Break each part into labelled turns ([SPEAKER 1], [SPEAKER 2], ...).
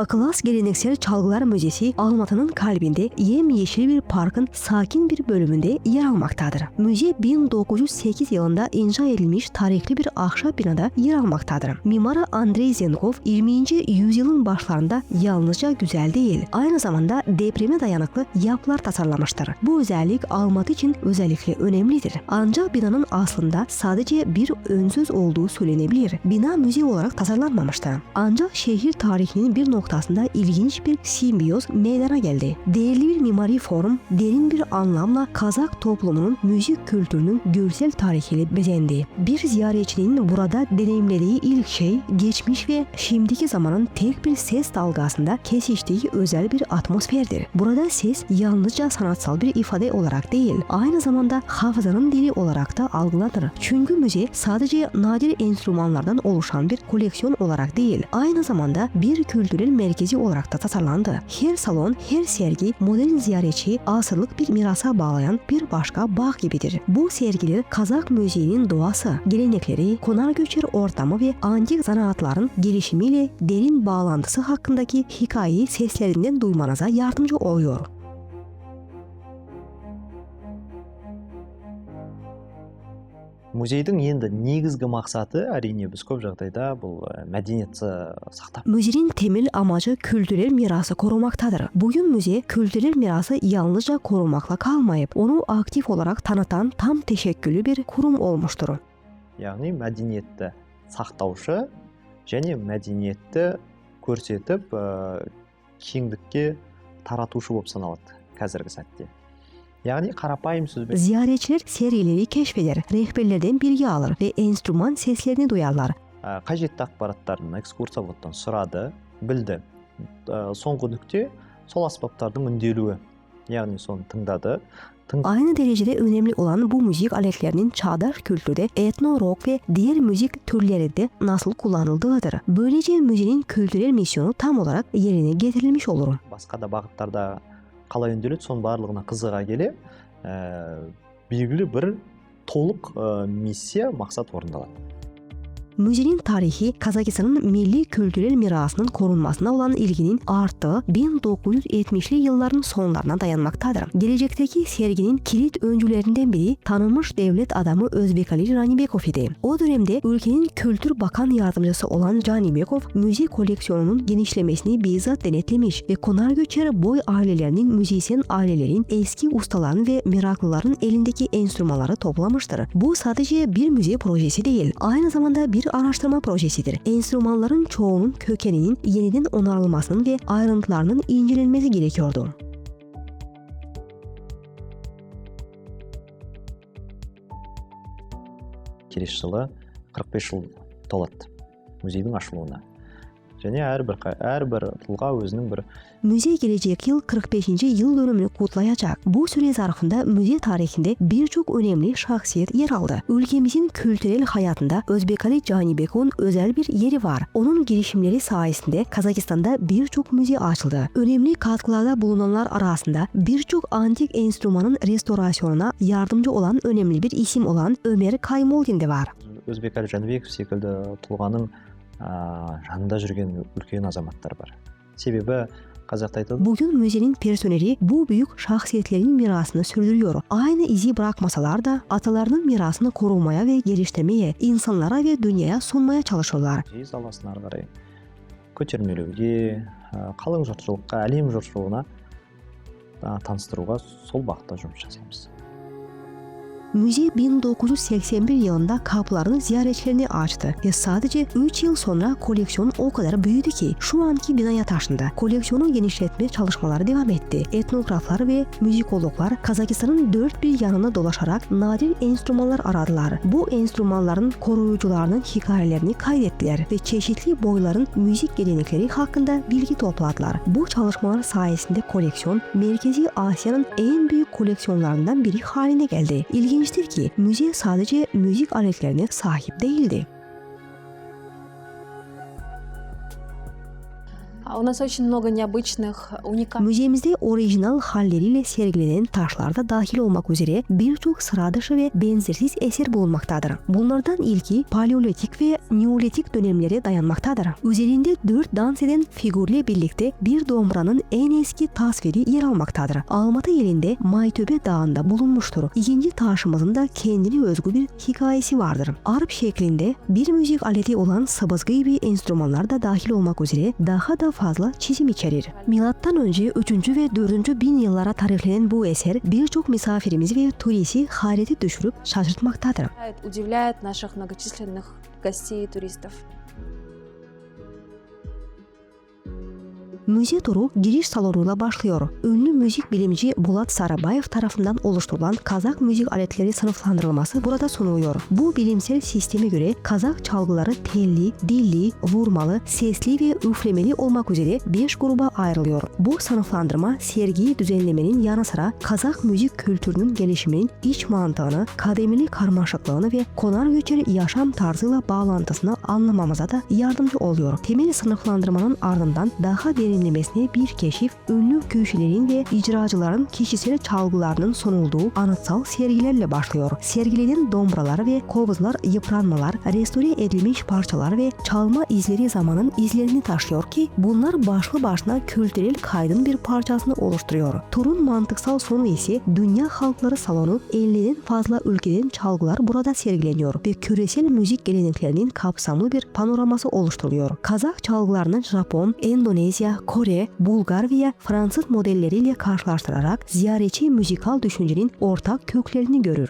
[SPEAKER 1] Aklas Geleneksel Çalgılar Müzesi Almatı'nın kalbinde yemyeşil bir parkın sakin bir bölümünde yer almaktadır. Müze 1908 yılında inşa edilmiş tarihli bir ahşap binada yer almaktadır. Mimarı Andrei Zenkov 20. yüzyılın başlarında yalnızca güzel değil, aynı zamanda depreme dayanıklı yapılar tasarlamıştır. Bu özellik Almatı için özellikle önemlidir. Ancak binanın aslında sadece bir önsöz olduğu söylenebilir. Bina müze olarak tasarlanmamıştı. Ancak şehir tarihinin bir noktasında ilginç bir simbiyoz meydana geldi. Değerli bir mimari form, derin bir anlamla Kazak toplumunun müzik kültürünün görsel tarihiyle bezendi. Bir ziyaretçinin burada deneyimlediği ilk şey geçmiş ve şimdiki zamanın tek bir ses dalgasında kesiştiği özel bir atmosferdir. Burada ses yalnızca sanatsal bir ifade olarak değil, aynı zamanda hafızanın dili olarak da algılanır. Çünkü müze sadece nadir enstrümanlardan oluşan bir koleksiyon olarak değil, aynı zamanda bir kültürel merkezi olarak da tasarlandı. Her salon, her sergi modern ziyaretçiyi asırlık bir mirasa bağlayan bir başka bağ gibidir. Bu sergiler Kazak müziğinin doğası, gelenekleri, konar göçer ortamı ve antik zanaatların gelişimiyle derin bağlantısı hakkındaki hikayeyi seslerinden duymanıza yardımcı oluyor.
[SPEAKER 2] Музейдің енді негізгі мақсаты әрине біз көп жағдайда бұл ә, мәдениетті сақтап
[SPEAKER 1] Müzenin temel amacı kültürel mirası korumaktadır. Bugün müze kültürel mirası yalnızca korumakla kalmayıp onu aktif olarak tanıtan tam teşekküllü bir kurum olmuştur.
[SPEAKER 2] яғни мәдениетті сақтаушы және мәдениетті көрсетіп ә, кеңдікке таратушы болып саналады қазіргі сәтте яғни қарапайым сөзбен
[SPEAKER 1] Ziyaretçiler serileri keşfeder, rehberlerden bilgi alır ve enstrüman seslerini duyarlar.
[SPEAKER 2] ә, қажетті ақпараттарын экскурсоводтан сұрады білді ә, соңғы нүкте сол аспаптардың үнделуі яғни соны тыңдады Тың...
[SPEAKER 1] Aynı derecede önemli olan bu müzik aletlerinin çağdaş kültürde etno rock ve diğer müzik türlerinde nasıl kullanıldığıdır. Böylece müziğin kültürel misyonu tam olarak yerine getirilmiş olur.
[SPEAKER 2] басқа да бағыттарда қалай үнделеді соның барлығына қызыға келе ә, белгілі бір толық ә, миссия мақсат орындалады.
[SPEAKER 1] Müziğin tarihi Kazakistan'ın milli kültürel mirasının korunmasına olan ilginin arttığı 1970'li yılların sonlarına dayanmaktadır. Gelecekteki serginin kilit öncülerinden biri tanınmış devlet adamı Özbekali Ranibekov idi. O dönemde ülkenin kültür bakan yardımcısı olan Canibekov müzik koleksiyonunun genişlemesini bizzat denetlemiş ve konar göçer boy ailelerinin müzisyen ailelerin eski ustaların ve meraklıların elindeki enstrümanları toplamıştır. Bu sadece bir müze projesi değil, aynı zamanda bir araştırma projesidir. Enstrümanların çoğunun kökeninin yeniden onarılmasının ve ayrıntılarının incelenmesi gerekiyordu.
[SPEAKER 2] келесі жылы 45 жыл толады музейдің ашылуына және әрбір әрбір тұлға өзінің бір
[SPEAKER 1] Müze gelecek yıl 45. yıl dönümünü kutlayacak. Bu süre zarfında müze tarihinde birçok önemli şahsiyet yer aldı. Ülkemizin kültürel hayatında Özbekali Canibekov'un özel bir yeri var. Onun girişimleri sayesinde Kazakistan'da birçok müze açıldı. Önemli katkılarda bulunanlar arasında birçok antik enstrümanın restorasyonuna yardımcı olan önemli bir isim olan Ömer Kaymoldin de var.
[SPEAKER 2] жәнібеков секілді тұлғаның жанында жүрген үлкен азаматтар бар себебі қазақта айтады
[SPEAKER 1] Bugün müzenin personeli bu büyük şahsiyetlerin mirasını sürdürüyor. Aynı izi bırakmasalar da atalarının mirasını korumaya ve geliştirmeye, insanlara ve dünyaya sunmaya çalışıyorlar.
[SPEAKER 2] музей саласын ары қарай көтермелеуге ә, қалың жұртшылыққа әлем жұртшылығына ә, таныстыруға сол бағытта жұмыс жасаймыз
[SPEAKER 1] Müze 1981 yılında kapılarını ziyaretçilerine açtı ve sadece 3 yıl sonra koleksiyon o kadar büyüdü ki şu anki binaya taşındı. Koleksiyonu genişletme çalışmaları devam etti. Etnograflar ve müzikologlar Kazakistan'ın dört bir yanına dolaşarak nadir enstrümanlar aradılar. Bu enstrümanların koruyucularının hikayelerini kaydettiler ve çeşitli boyların müzik gelenekleri hakkında bilgi topladılar. Bu çalışmalar sayesinde koleksiyon Merkezi Asya'nın en büyük koleksiyonlarından biri haline geldi. İlginçtir ki müze sadece müzik aletlerine sahip değildi. Müzemizde orijinal halleriyle sergilenen taşlar da dahil olmak üzere birçok sıra dışı ve benzersiz eser bulunmaktadır. Bunlardan ilki Paleolitik ve Neolitik dönemlere dayanmaktadır. Üzerinde dört dans eden figürle birlikte bir dombranın en eski tasviri yer almaktadır. Almatı ilinde Maytöbe Dağı'nda bulunmuştur. İkinci taşımızın da kendine özgü bir hikayesi vardır. Arp şeklinde bir müzik aleti olan sabızgı gibi enstrümanlar da dahil olmak üzere daha da fazla çizim içerir. Milattan önce 3. ve 4. bin yıllara tarihlenen bu eser birçok misafirimizi ve turisti hayrete düşürüp şaşırtmaktadır. Müze turu giriş salonuyla başlıyor. Ünlü müzik bilimci Bulat Sarabayev tarafından oluşturulan Kazak müzik aletleri sınıflandırılması burada sunuluyor. Bu bilimsel sisteme göre Kazak çalgıları telli, dilli, vurmalı, sesli ve üflemeli olmak üzere 5 gruba ayrılıyor. Bu sınıflandırma sergiyi düzenlemenin yanı sıra Kazak müzik kültürünün gelişiminin iç mantığını, kademeli karmaşıklığını ve konar göçer yaşam tarzıyla bağlantısını anlamamıza da yardımcı oluyor. Temel sınıflandırmanın ardından daha derinlemesine bir keşif, ünlü kişilerin ve icracıların kişisel çalgılarının sunulduğu anıtsal sergilerle başlıyor. Sergilenen dombralar ve kovuzlar yıpranmalar, restore edilmiş parçalar ve çalma izleri zamanın izlerini taşıyor ki bunlar başlı başına kültürel kaydın bir parçasını oluşturuyor. Turun mantıksal sonu ise Dünya Halkları Salonu 50'den fazla ülkeden çalgılar burada sergileniyor ve küresel müzik geleneklerinin kapsamlı bir panoraması oluşturuyor. Kazak çalgılarının Japon, Endonezya, Kore, Bulgar veya Fransız modelleriyle karşılaştırarak ziyaretçi müzikal düşüncenin ortak köklerini görür.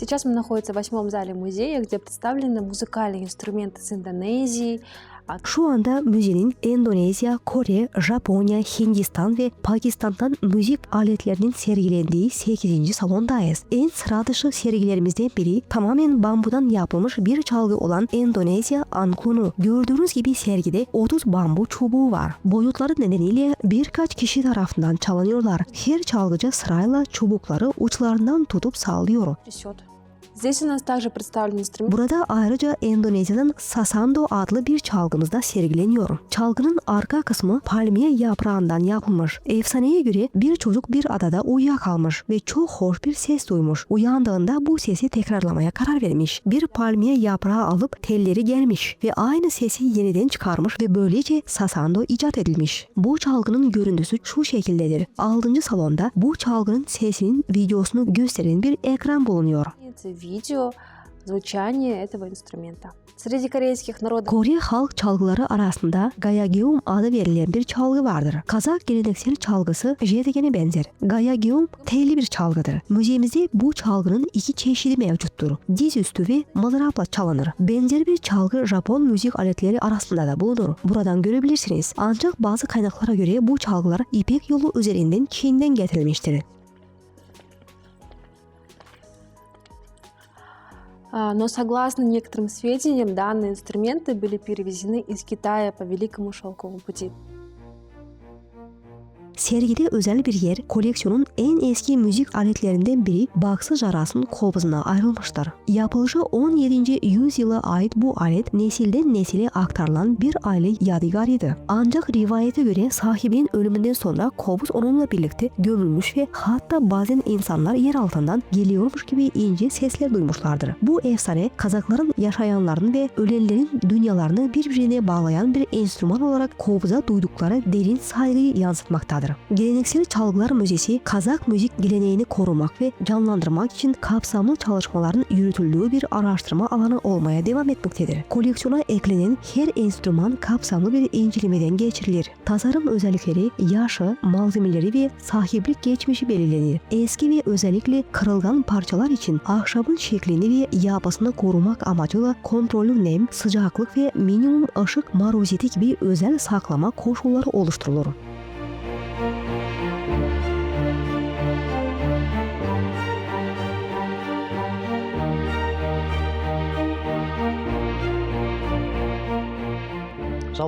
[SPEAKER 3] Сейчас мы находимся в восьмом зале музея, где представлены музыкальные инструменты с Индонезии, а
[SPEAKER 1] şu anda müziğin Endonezya, Kore, Japonya, Hindistan ve Pakistan'dan müzik aletlerinin sergilendiği 8. salondayız. En sıra dışı sergilerimizden biri tamamen bambudan yapılmış bir çalgı olan Endonezya Angkunu. Gördüğünüz gibi sergide 30 bambu çubuğu var. Boyutları nedeniyle birkaç kişi tarafından çalınıyorlar. Her çalgıcı sırayla çubukları uçlarından tutup sallıyor.
[SPEAKER 3] трясет. Здесь у нас также представлены инструменты
[SPEAKER 1] Burada ayrıca Endonezya'nın Sasando adlı bir çalgımız da sergileniyor. Çalgının arka kısmı palmiye yaprağından yapılmış. Efsaneye göre bir çocuk bir adada uyuyakalmış ve çok hoş bir ses duymuş. Uyandığında bu sesi tekrarlamaya karar vermiş. Bir palmiye yaprağı alıp telleri gelmiş ve aynı sesi yeniden çıkarmış ve böylece Sasando icat edilmiş. Bu çalgının görüntüsü şu şekildedir. 6. salonda bu çalgının sesinin videosunu gösteren bir ekran bulunuyor.
[SPEAKER 3] видео звучание этого инструмента. Среди корейских народов
[SPEAKER 1] Kore halk çalgıları arasında Gayageum adı verilen bir çalgı vardır. Kazak geleneksel çalgısı jetegene benzer. Gayageum telli bir çalgıdır. Müziğimizde bu çalgının iki çeşidi mevcuttur. Dizüstü ve mızrapla çalınır. Benzer bir çalgı Japon müzik aletleri arasında da bulunur. Buradan görebilirsiniz. Ancak bazı kaynaklara göre bu çalgılar İpek yolu üzerinden Çin'den getirilmiştir.
[SPEAKER 3] Но согласно некоторым сведениям, данные инструменты были перевезены из Китая по Великому Шелковому пути.
[SPEAKER 1] Sergide özel bir yer, koleksiyonun en eski müzik aletlerinden biri Baksı Jaras'ın kovuzuna ayrılmıştır. Yapılışı 17. yüzyıla ait bu alet nesilden nesile aktarılan bir aile yadigarıydı. Ancak rivayete göre sahibinin ölümünden sonra kovuz onunla birlikte gömülmüş ve hatta bazen insanlar yer altından geliyormuş gibi ince sesler duymuşlardır. Bu efsane Kazakların yaşayanların ve ölenlerin dünyalarını birbirine bağlayan bir enstrüman olarak kovuza duydukları derin saygıyı yansıtmaktadır. Geleneksel Çalgılar Müzesi, Kazak müzik geleneğini korumak ve canlandırmak için kapsamlı çalışmaların yürütüldüğü bir araştırma alanı olmaya devam etmektedir. Koleksiyona eklenen her enstrüman kapsamlı bir incelemeden geçirilir. Tasarım özellikleri, yaşı, malzemeleri ve sahiplik geçmişi belirlenir. Eski ve özellikle kırılgan parçalar için ahşabın şeklini ve yapısını korumak amacıyla kontrollü nem, sıcaklık ve minimum ışık maruziyeti gibi özel saklama koşulları oluşturulur.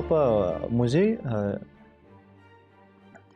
[SPEAKER 2] pas euh, musée, euh,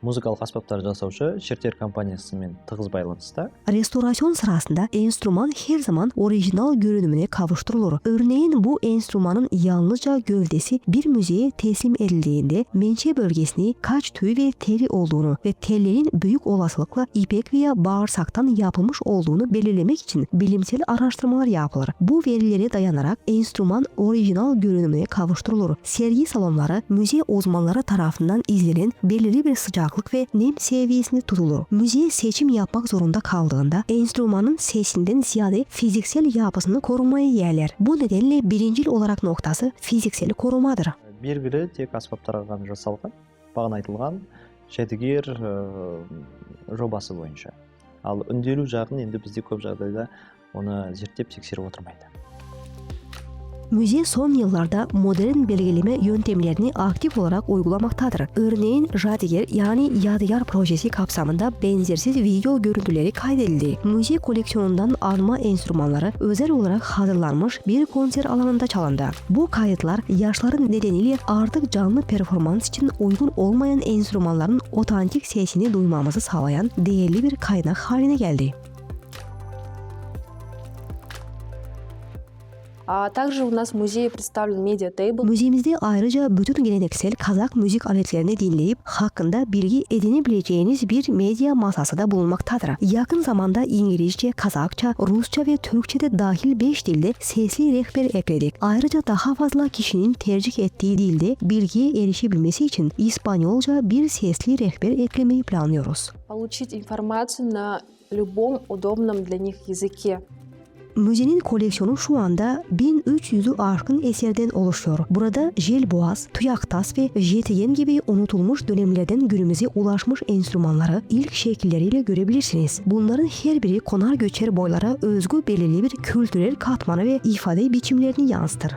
[SPEAKER 2] ә, музыкалык аспаптар жасаучу чертер компаниясы менен тыгыз байланыста
[SPEAKER 1] Restorasyon sırasında enstrüman her zaman orijinal görünümüne kavuşturulur. Örneğin bu enstrümanın yalnızca gövdesi bir müziğe teslim edildiğinde menşe bölgesini kaç tüy ve teli olduğunu ve tellerin büyük olasılıkla ipek veya bağırsaktan yapılmış olduğunu belirlemek için bilimsel araştırmalar yapılır. Bu verilere dayanarak enstrüman orijinal görünümüne kavuşturulur. Sergi salonları müze uzmanları tarafından izlenen belirli bir sıcaklık ve nem seviyesinde tutulur. Müziğe seçim yapmak zorunda kaldığında enstrümanın sesinden ziyade fiziksel yapısını korumaya yerler. Bu nedenle birincil olarak noktası fiziksel korumadır.
[SPEAKER 2] бергиле тек аспаптарга гана жасалган багана айтылган жәдігер э, жобасы боюнча ал үнделүү жагын енді бизде көп жагдайда оны зерттеп текшерип отурмайт
[SPEAKER 1] Müze son yıllarda modern belgeleme yöntemlerini aktif olarak uygulamaktadır. Örneğin Jadiger yani Yadigar projesi kapsamında benzersiz video görüntüleri kaydedildi. Müze koleksiyonundan alma enstrümanları özel olarak hazırlanmış bir konser alanında çalındı. Bu kayıtlar yaşları nedeniyle artık canlı performans için uygun olmayan enstrümanların otantik sesini duymamızı sağlayan değerli bir kaynak haline geldi.
[SPEAKER 3] А также у нас в музее представлен медиатейбл.
[SPEAKER 1] Müziğimizde ayrıca bütün geleneksel Kazak müzik aletlerini dinleyip hakkında bilgi edinebileceğiniz bir medya masası da bulunmaktadır. Yakın zamanda İngilizce, Kazakça, Rusça ve Türkçe de dahil 5 dilde sesli rehber ekledik. Ayrıca daha fazla kişinin tercih ettiği dilde bilgiye erişebilmesi için İspanyolca bir sesli rehber eklemeyi planlıyoruz.
[SPEAKER 3] Получить информацию на любом удобном для них языке.
[SPEAKER 1] Müzenin koleksiyonu şu anda 1300'ü aşkın eserden oluşuyor. Burada jelboğaz, tuyaktas ve jetiyen gibi unutulmuş dönemlerden günümüze ulaşmış enstrümanları ilk şekilleriyle görebilirsiniz. Bunların her biri konar göçer boylara özgü belirli bir kültürel katmanı ve ifade biçimlerini yansıtır.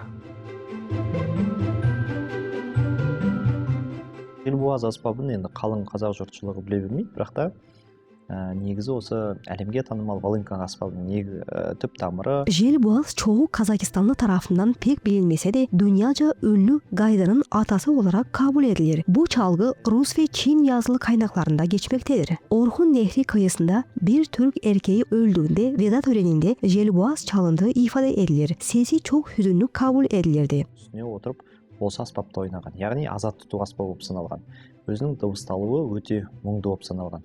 [SPEAKER 2] желбуаз аспабын енді қалың қазақ жұртшылығы біле бермейді бірақ та ә, негізі осы әлемге танымал волынка аспабының нег- ә, түп тамыры
[SPEAKER 1] Jelboğaz çoğu Kazakistanlı tarafından pek bilinmese de dünyaca ünlü gaydanın atası olarak kabul edilir. Bu çalgı Rus ve Çin yazılı kaynaklarında geçmektedir. Orhun Nehri kıyısında bir Türk erkeği öldüğünde veda töreninde jelboğaz çalındığı ifade edilir. Sesi çok hüzünlü kabul edilirdi.
[SPEAKER 2] үстіне отырып осы аспапты ойнаған яғни азат тұту аспабы болып саналған өзінің дыбысталуы өте мұңды болып саналған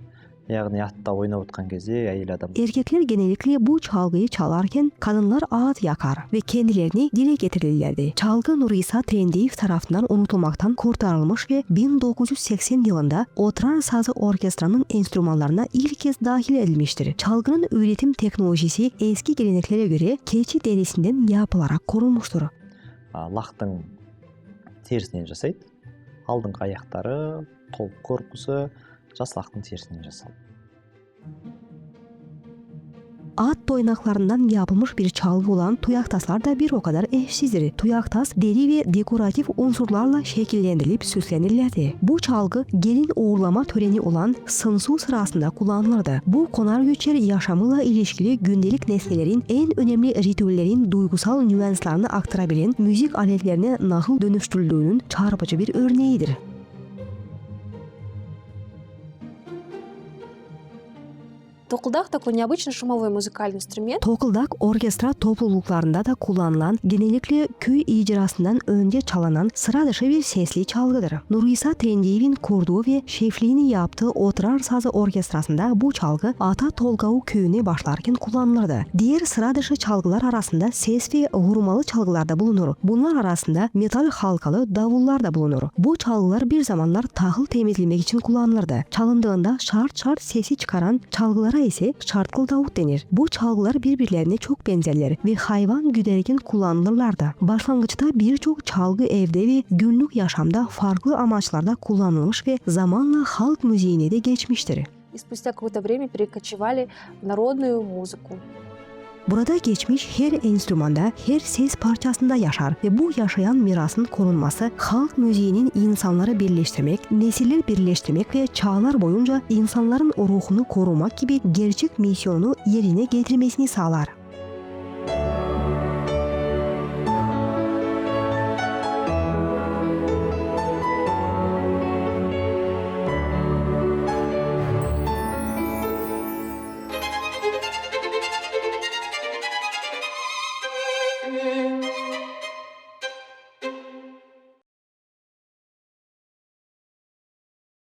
[SPEAKER 2] яғни атта ойнап отқан кезде әйел адам
[SPEAKER 1] Erkekler genellikle bu çalgıyı çalarken kadınlar ağıt yakar ve kendilerini dile getirirlerdi. Çalgı Nurisa Trendiyev tarafından unutulmaktan kurtarılmış ve 1980 yılında Otrar Sazı Orkestra'nın enstrümanlarına ilk kez dahil edilmiştir. Çalgının üretim teknolojisi eski geleneklere göre keçi derisinden yapılarak korunmuştur.
[SPEAKER 2] а, лақтың терісінен жасайды алдыңғы аяқтары толық корпусы жас лақтың терісінен жасалды
[SPEAKER 1] At toynaklarından yapılmış bir çalgı olan tuyaktaslar da bir o kadar eşsizdir. Tuyaktas deri ve dekoratif unsurlarla şekillendirilip süslenirlerdi. Bu çalgı gelin uğurlama töreni olan sınsu sırasında kullanılırdı. Bu konar göçer yaşamıyla ilişkili gündelik nesnelerin en önemli ritüellerin duygusal nüanslarını aktarabilen müzik aletlerine nasıl dönüştürüldüğünün çarpıcı bir örneğidir.
[SPEAKER 3] Токулдак такой необычный шумовой музыкальный инструмент.
[SPEAKER 1] Tokuldak orkestra topluluklarında da kullanılan genellikle köy icrasından önce çalınan sıra dışı bir sesli çalgıdır. Nurisa Trendiyev'in kurduğu ve şefliğini yaptığı Otrar Sazı Orkestrası'nda bu çalgı Ata Tolgau köyüne başlarken kullanılırdı. Diğer sıra dışı çalgılar arasında ses ve vurmalı çalgılar da bulunur. Bunlar arasında metal halkalı davullar da bulunur. Bu çalgılar bir zamanlar tahıl temizlemek için kullanılırdı. Çalındığında şart şart sesi çıkaran çalgılara ise şartkıl davut denir. Bu çalgılar birbirlerine çok benzerler ve hayvan güderken kullanılırlardı. Başlangıçta birçok çalgı evde ve günlük yaşamda farklı amaçlarda kullanılmış ve zamanla halk müziğine de geçmiştir.
[SPEAKER 3] И спустя какое-то время перекочевали в народную muzыку.
[SPEAKER 1] Burada geçmiş her enstrümanda, her ses parçasında yaşar ve bu yaşayan mirasın korunması halk müziğinin insanları birleştirmek, nesiller birleştirmek ve çağlar boyunca insanların ruhunu korumak gibi gerçek misyonunu yerine getirmesini sağlar.